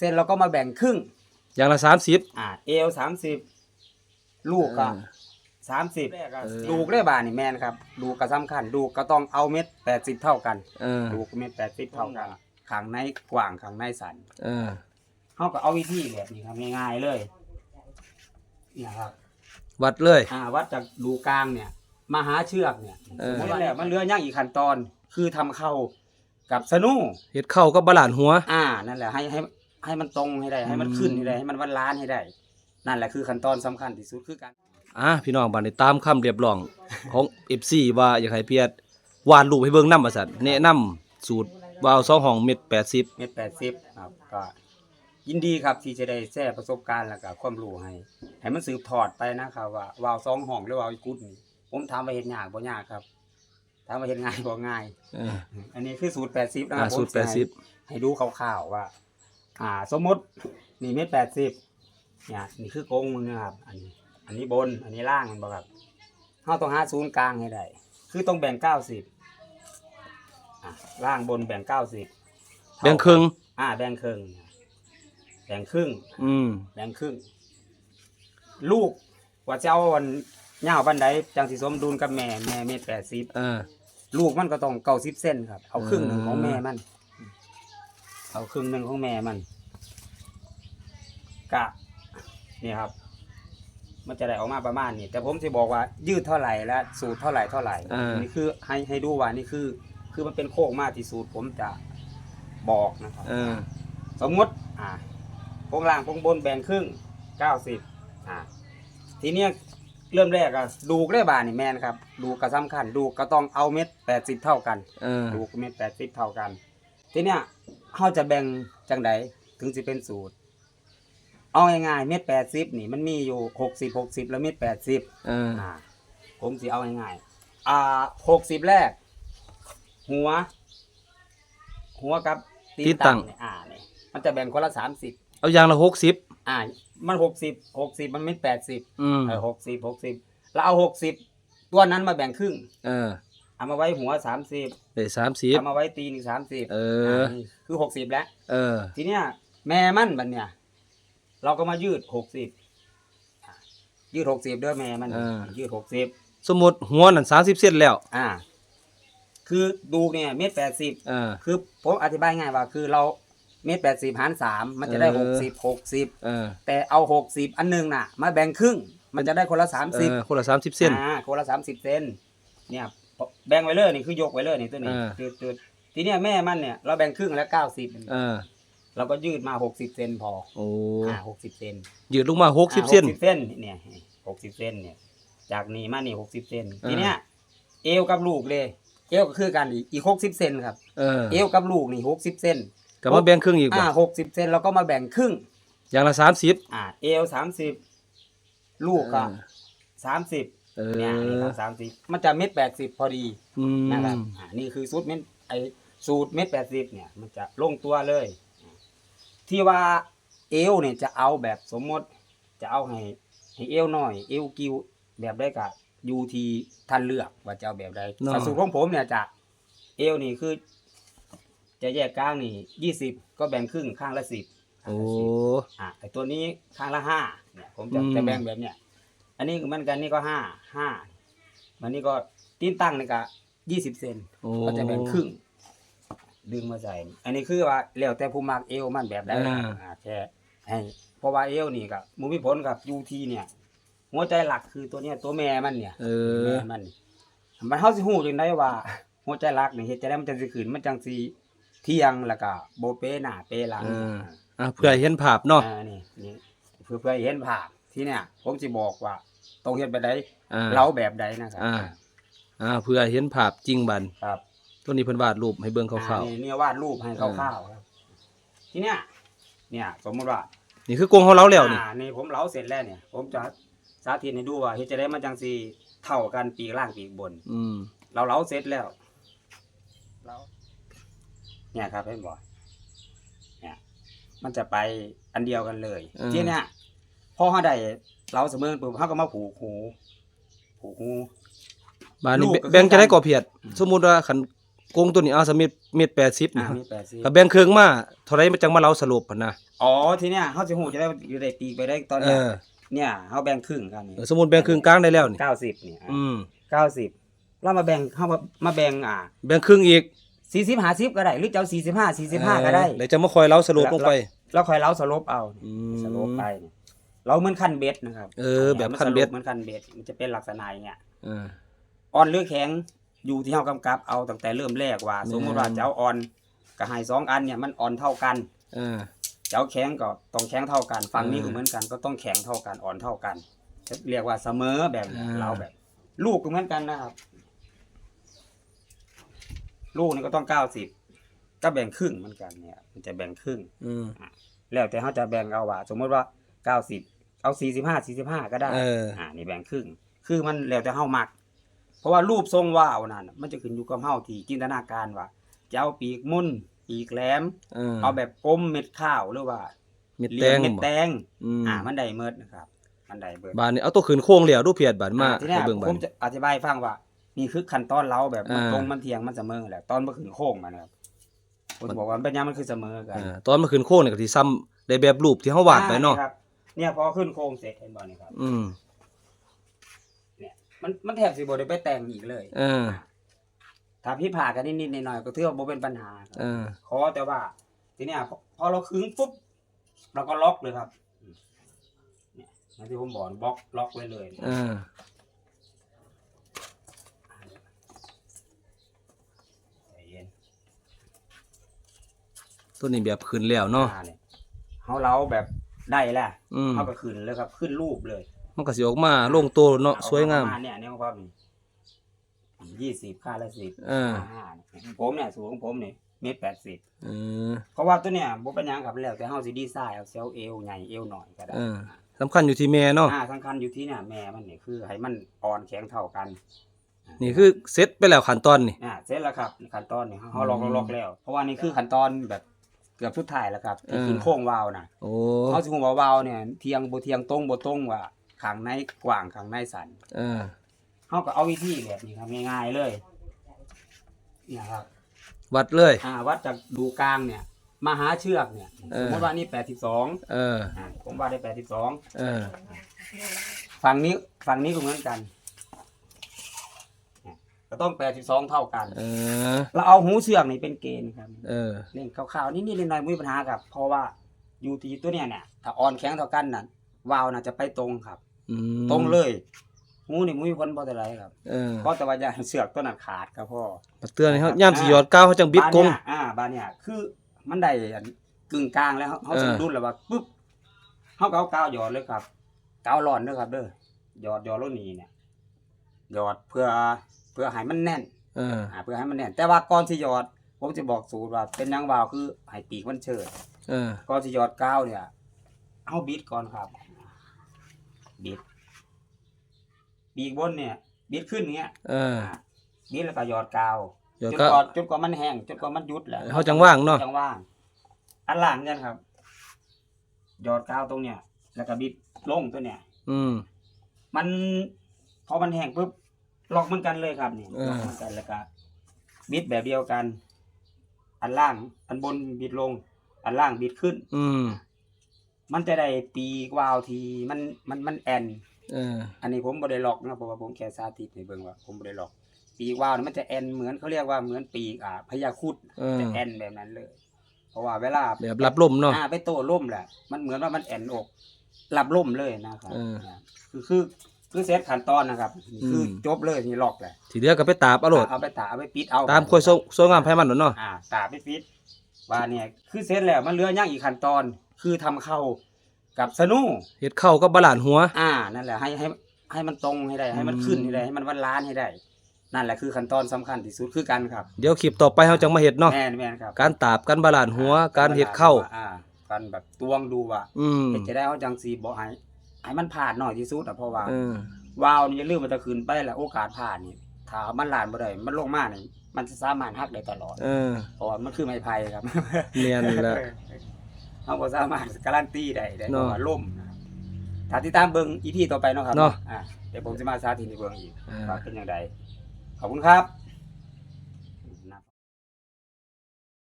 เซนเราก็มาแบ่งครึ่ง อย่างละสามสิบ อ่าเอวสามสิบลูกก็เออสามสิบเออ ลูกเลยบาทนี่แมนครับ ลูกก็สำคัญ ลูกก็ต้องเอาเม็ดแปดสิบเท่ากัน เออลูกเม็ดแปดสิบเท่ากันขางในกว้างขางในสันเออเขาก็เอาวิธีแบบนี้ครับง่ายๆเลยเนี่ยครับ วัดเลย อ่าวัดจากรูกลางเนี่ยมาหาเชือกเนี่ยเออสมมติว่าแล้วมันเหลือย่างอีกขั้นตอนคือทำเข้ากับสนูเฮ็ดเข้ากับบาลานซ์หัว อ่านั่นแหละให้ให้ ให้มันตรงให้ได้ ให้มันขึ้นให้ได้ให้มันวันล้านให้ได้ นั่นแหละคือขั้นตอนสำคัญที่สุดคือการ อะพี่น้องบัดนี้ตามคำเรียบร้อง ของ FC ว่าอยากให้เพียรวาดรูปให้เบิ่งนำว่าซั่นแนะนำสูตรวาล์วสองห้องเม็ด80 เม็ดแปดสิบครับก็ยินดีครับที่จะได้แชร์ประสบการณ์แล้วก็ความรู้ให้ให้มันสืบทอดไปนะครับว่าวาวซองห้องหรือวาวอีกุดนี่ผมถามว่าเฮ็ดยากบ่ยากครับถามว่าเฮ็ดง่ายบ่ง่าย เอออันนี้คือสูตร80นะคอ่ารับสูตรผมจะให้80ให้ดูคร่าวๆว่า อ่า สมมตินี่เม็ด80เนี่ยนี่คือกงมึงนะครับ อันนี้ อันนี้บน อันนี้ล่างมันบ่ครับเฮาต้องหาศูนย์กลางให้ได้ คือต้องแบ่ง90อะล่างบนแบ่ง90แบ่งครึ่งอ่า แบ่งครึ่งแบ่งครึ่ง อืมแบ่งครึ่ง ลูกว่าจะเอาวันยาวบันไดจังสิสมดุลกับแม่แม่เม็ดแปดสิบเออลูกมันก็ต้องเก้าสิบเส้นครับ เอาครึ่งหนึ่งของอืมแม่มัน เอาครึ่งหนึ่งของแม่มัน กะ นี่ครับ มันจะได้ออกมาประมาณนี้แต่ผมจะบอกว่ายืดเท่าไหร่และสูตรเท่าไหร่เท่าไหร่อ่านี่คือให้ให้ดูว่านี่คือ คือมันเป็นโค้งมาที่สูตรผมจะบอกนะครับ เออ สมมติอ่าโครงล่างโครงบนแบ่งครึ่งเก้าสิบอ่าทีเนี้ยเริ่มแรกอะดูกได้บานี่แมนครับ ดูกก็สำคัญ ดูกก็ต้องเอาเม็ดแปดสิบเท่ากัน เออ ดูกเม็ดแปดสิบเท่ากัน ทีเนี้ยเขาจะแบ่งจังใดถึงจะเป็นสูตร เอาง่ายๆเม็ดแปดสิบนี่มันมีอยู่หกสิบหกสิบแล้วเม็ดแปดสิบเอออ่าผมสิเอาง่ายๆอ่าหกสิบแรก หัว หัวกับตีนตั้งเนี่ยอ่าเนี่ยมันจะแบ่งคนละสามสิบเอาอย่างละ60อ่า มันหกสิบหกสิบมันไม่แปดสิบอืมเออหกสิบหกสิบแล้วเอาหกสิบตัวนั้นมาแบ่งครึ่ง เออ เอามาไว้หัวสามสิบได้เอา30มาไว้ตีนสามสิบเออนี่คือหกสิบแล้ว เออ ทีเนี้ยแม่มันบันเนี่ย เราก็มายืดหกสิบยืดหกสิบเด้อแม่มันอ่ายืดหกสิบสมมุติหัวนั่น30เซนแล้ว อ่า คือดูเนี่ยเม็ดแปดสิบเออ คือผมอธิบายง่ายว่า คือเราเม็ดแปดสิบหารสามมันจะได้เอหอกสิบหกสิบเออแต่เอาหกสิบอันหนึงน่ะ มาแบ่งครึ่ง มันจะได้คนละสามเอสิบ อคนละ30เซน อ่าคนละสามสิบเซนเนี่ย แบ่งไว้เลยนี่คือยกไว้เลยนี่ตัวนี้อ่าคือคือทีเนี้ยแม่มันเนี่ยเราแบ่งครึ่งแล้วเก้าสิบเออเราก็ยืดมาหกสิบเซนพอโอ้อ่าหกสิบเซนยืดลงมา60เซนหกสิบเซนเนี่ยหกสิบเซนเนี่ย จากนี่มานี่หกสิบเซนทีเนี้ยเอวกับลูกเลย เอวก็คือกันอีกอีกหกสิบเซนครับ เออเอวกับลูกนี่หกสิบเซนก็มาแบ่งครึ่งอีกบ่อ่าหกสิบเซนเราก็มาแบ่งครึ่ง อย่างละ30อ่าเอวสามสิบลูกก็สามสิบ เออเนี่ยนี่ครับสามสิบมันจะเม็ดแปดสิบพอดีอืมนะครับอ่านี่คือสูตรเม็ดไอสูตรเม็ดแปดสิบเนี่ย มันจะลงตัวเลย ที่ว่าเอวเนี่ยจะเอาแบบสมมติจะเอาให้ให้เอวหน่อยเอวกิ้วแบบได้กับยูทีท่านเลือกว่าจะเอาแบบใดเนาะแต่สูตรของผมเนี่ยจะเอวนี่คือ จะแยกกลางนี่ยี่สิบก็แบ่งครึ่งข้างละสิบ โอ้ อะแต่ตัวนี้ข้างละห้าเนี่ยผมจะอืม จะแบ่งแบบเนี้ย อันนี้เหมือนกันนี่ก็ห้าห้ามันนี่ก็ตีนตั้งนี่ก็ยี่สิบเซนโอ้ ก็จะแบ่งครึ่ง ดึงมาใส่ อันนี้คือว่าแล้วแต่ผู้มักเอวมันแบบใดอ่า อ่าแค่ให้เพราะว่าเอวนี่กับมูมิผลกับยูทีเนี่ย หัวใจหลักคือตัวเนี้ยตัวแม่มันเนี่ย เออ แม่มันนี่มันเฮาสิฮู้จังไดว่า หัวใจหลักนี่เฮ็ดจะได้มันจังสิขึ้นมันจังสิเที่ยงแล้วก็บ่เปหน้าเปหลังเอออะเพื่อให้เห็นภาพเนาะ อ่านี่นี่เพื่อเพื่อให้เห็นภาพที่เนี่ยผมสิบอกว่า ต้องเฮ็ดแบบใดอ่าเราแบบใดนะครับอ่าอ่าเพื่อให้เห็นภาพจริงบันครับตัวนี้เพิ่นวาดรูปให้เบิ่งคร่าวอ่นี่เนี่ยวาดรูปให้คร่าวๆครับทีเนี้ยเนี่ย สมมุติว่าๆนี่คือกรงของเราแล้วนี่ อ่านี่ผมเหลาเสร็จแล้วเนี่ย ผมจะสาธิตให้ดูว่าเฮ็ดจะได้มันจังสีเท่ากันปีกล่างปีกบน อืม เราเหลาเสร็จแล้วเราเนี่ยครับเห็นบ่เนี่ย มันจะไปอันเดียวกันเลย อืม ทีเนี้ยพอเขาได้ เราเสมอปุ๊บเขาก็มาผูกหูผูกหู บานนี้ลูกก็คือแบ่งจะได้กันก่อเพียด สมมุติว่าคันกงตัวนี้เอาสมิธเม็ด80อ่านะมีแปดสิบก็แบ่งครึ่งมาเท่าไรมันจังมาเล่าสรุปหั่นนะอ๋อทีเนี้ยเขาจะหูจะได้อยู่ได้ปีกไปได้ตอนเอเนี้ยอเนี่ยเขาแบ่งครึ่งกันนี่เออสมมุติแบ่งครึ่งกลางได้แล้วนี่เก้าสิบเนี่ยอืมเก้าสิบเรามาแบ่งเขามามาแบ่งอ่าแบ่งครึ่งอีกสี่สิบห้าสิบก็ได้หรือจะเอาสี่สิบห้าสี่สิบห้าก็ได้ เออแล้วจะมาคอยเล่าสรุปลงไป แล้วคอยเล้าสลบเอาอืม สลบไปเนี่ย เราเหมือนคันเบ็ดนะครับเออแบบคันเบ็ดเหมือนคันเบ็ดมันจะเป็นลักษณะอย่างเงี้ยเออ อ่อนหรือแข็งอยู่ที่เฮากำกับเอาตั้งแต่เริ่มแรกว่าแม่นสมมติว่าจะเอาอ่อนกับให้สองอันเนี่ยมันอ่อนเท่ากัน เออจะเอาแข็งก็ต้องแข็งเท่ากันฝั่งนี้เออก็เหมือนกันก็ต้องแข็งเท่ากันอ่อนเท่ากันเรียกว่าเสมอแบบนี้อ่า เราแบบ ลูกก็เหมือนกันนะครับ ลูกนี่ก็ต้องเก้าสิบก็แบ่งครึ่งเหมือนกันเนี่ย มันจะแบ่งครึ่ง อืมแล้วแต่เขาจะแบ่งเอาว่า สมมติว่า เก้าสิบเอาสี่สิบห้าสี่สิบห้าก็ได้เอออ่านี่แบ่งครึ่ง คือมันแล้วแต่เฮามัก เพราะว่ารูปทรงว่าวนั่นน่ะมันจะขึ้นอยู่กับเฮาที่จินตนาการว่าจะเอาปีกมุ่นปีกแหลม เออเอาแบบกลมเม็ดข้าวหรือว่าเม็ดเหแตลี่ยมงเม็ดบ่แตงอืมอ่า มันได้เมิดนะครับ มันได้เบิดบาดนี้เอาตัวขืนโค้งแล้วดูเพียดบาดมาอ่ทีเนี้ยให้เบิ่งบาผดมจะอธิบายให้ฟังว่า นี่คือขั้นตอนเราแบบมันอ่าตรงมันเทียงมันเสมอแหละตอนมันขึ้นโค้งมานะครับผมจะบอกว่ามันเป็นยังมันคือเสมอกันเออตอนมาขืนโค้งนี่ก็สิซ้ำได้แบบรูปที่เฮาวาดไปเนาะอ่ครับ เนี่ยพอขึ้นโค้งเสร็จเห็นบ่นี่ครับ อืมมันมันแทบสิบ่ได้ไปแต่งอีกเลย เออ ถ้าพี่ผ่ากันนิดๆหน่อยๆก็ถือว่าบ่เป็นปัญหาครับเออ ขอแต่ว่า ทีเนี้ยพอพอเราขึงปุ๊บเราก็ล็อกเลยครับเนี่ยอย่างที่ผมบอกบล็อกล็อกไว้เลย เออ ใจเย็นตัวนี้แบบขืนแล้วเนาะ อ่เนี่ยเขาเล้าแบบ ได้แหละอืมเขาก็ขึ้นเลยครับ ขึ้นรูปเลยมันก็สิออกมาลงตัวเนาะเอสวยงามประณเนี่ยเนี่ยครับยี่สิบค่าละสิบเออห้าเนี่ยผมเนี่ยสูงของผมเนี่ยเมตรแปดสิบเออ เพราะว่าตัวเนี่ยบ่เป็นหยังครับแล้วแต่เฮาสิดีไซน์เอาเซลเอวใหญ่เอวหน่อยก็ได้เออ สำคัญอยู่ที่แม่เนาะอ่าสำคัญอยู่ที่เนี่ยแม่มันนี่คือให้มันอ่อนแข็งเท่ากัน นี่คือเสร็จไปแล้วขั้นตอนนี่ อ่าเสร็จแล้วครับขั้นตอนนี่เขาอืมลอกลอกแล้ว เพราะว่านี่คือขั้นตอนแบบ เกือบสุดท้ายแล้วครับที่เออขึ้นโค้งวาล์วนะโอ้เขาสิฮู้ว่าวาล์วเนี่ยเทียงบ่เทียงตรงบ่ตรงว่าข้างในกว้างข้างในสั้นเออเขาก็เอาวิธีแบบนี้ครับง่ายๆเลยเนี่ยครับวัดเลยอ่าวัดจากดูกลางเนี่ยมาหาเชือกเนี่ยเอสอมมติว่านี่82เอออ่าผมว่าได้82เออฝั่งนี้ฝั่งนี้ก็เหมือนกันเนี่ย ก็ต้องแปดสิบสองเท่ากัน เออ เราเอาหูเชือกนี่เป็นเกณฑ์ครับเออ เล่นข่าวๆนี่นี่เล่นหน่อยไม่มีปัญหาครับ เพราะว่าอยู่ที่ตัวเนี้ยเนี่ยถ้าอ่อนแข็งเท่ากันน่ะวาวน่ะจะไปตรงครับ อืมตรงเลย หูนี่มุ้ยพ้นพอแต่ไรครับเออเพราะแต่ว่าอย่าให้เสือกตัวนั้นขาดครับพ่อ มาเตือนให้เฮาย่ามสิหยอดก้าวเฮาจังบิดกงบ้านเนี่ยอ่าบ้านเนี่ยคือมันได้อันกึ่งกลางแล้วเขาเออ สมดุลแล้วว่าปุ๊บเขาก็เอากาวหยอดเลยครับกาวร้อนเด้อครับ เด้อหยอดหยอดแล้วหนีเนี่ยหยอดเพื่อ เพื่อให้มันแน่นเออ อ่าเพื่อให้มันแน่น แต่ว่าก่อนที่หยอด ผมจะบอกสูตรว่าเป็นหยังวาวคือให้ปีกมันเชิด เออ ก่อนที่หยอดกาวเนี่ย เอาบิดก่อนครับ บิด ปีกบนเนี่ย บิดขึ้นเงี้ยเออ อ่าบิดแล้วก็หยอดกาวหยอดจนก้าวกว่าจนกว่ามันแห้งจนกว่ามันยุดแหละ เขาจังว่างเนาะ จังว่างอันหลังกันครับ หยอดกาวตรงเนี้ย แล้วก็บิดลงตัวเนี้ย อืม มัน พอมันแห้งปุ๊บ ล็อกเหมันกันเลยครับนี่เออ ล็อกเหมันกันแล้วก็บิดแบบเดียวกัน อันล่าง อันบนบิดลง อันล่างบิดขึ้น อืม มันจะได้ปีกวาวทีมันมันมันแอน เออ อันนี้ผมบ่ได้ล็อกนะเพราะว่าผมแค่สาธิตให้เบิ่งว่าผมบ่ได้ล็อก ปีกวาวนี่มันจะแอนเหมือนเขาเรียกว่าเหมือนปีกอ่าพญาครุดเออ จะแอนแบบนั้นเลย เพราะว่าเวลาแบบรับลมเนาะ อ่าไปโต้ล่มแหละมันเหมือนว่ามันแอนอกรับล่มเลยนะครับเออ คือคือ คือเซตขั้นตอนนะครับนี่คืออม จบเลยนี่ล็อกแหละทีเดียวก็ไปตาบเอาโลดเอาไปตาเอาไปปิดเอาตามคอยสวยสวยงามไผมันเนาะอ่าตาไปปิดว่าเนี่ยคือเสร็จแล้วมันเหลือย่างอีกขั้นตอน คือทำเข้ากับสนูเฮ็ดเข้ากับบาลานซ์หัว อ่านั่นแหละให้ให้ให้มันตรงให้ได้ ให้มันขึ้นให้ได้ให้มันวันล้านให้ได้ นั่นแหละคือขั้นตอนสำคัญที่สุดคือกันครับเดี๋ยวคลิปต่อไปเฮาจังมาเฮ็ดเนาะแม่นแม่นครับ การตาบการบาลานซ์หัว การเฮ็ดเข้า อ่าการแบบตวงดูว่าอืม เฮ็ดจะได้เอาจังสีบ่ให้ ให้มันผ่านหน่อยที่สุดอะเพราะว่าเออ วาวนี่อย่าลืมมันจะขึ้นไปแล้วโอกาสผ่านนี่ถ้ามันลานบ่ได้มันลงมานี่มันจะสามารถหักได้ตลอดเออเพราะว่ามันคือไม้ไผ่ครับเนียนแหละ เขาบ่สามารถการันตีได้ได้เพเนาะราะว่าล่มนะครับถ้าติดตามเบิ่งอีพีต่อไปเนาะครับเนาะ อะเดี๋ยวผมจะมาสาธิตให้เบิ่งอีกอ่า ว่าเป็นอย่างไรขอบคุณครับ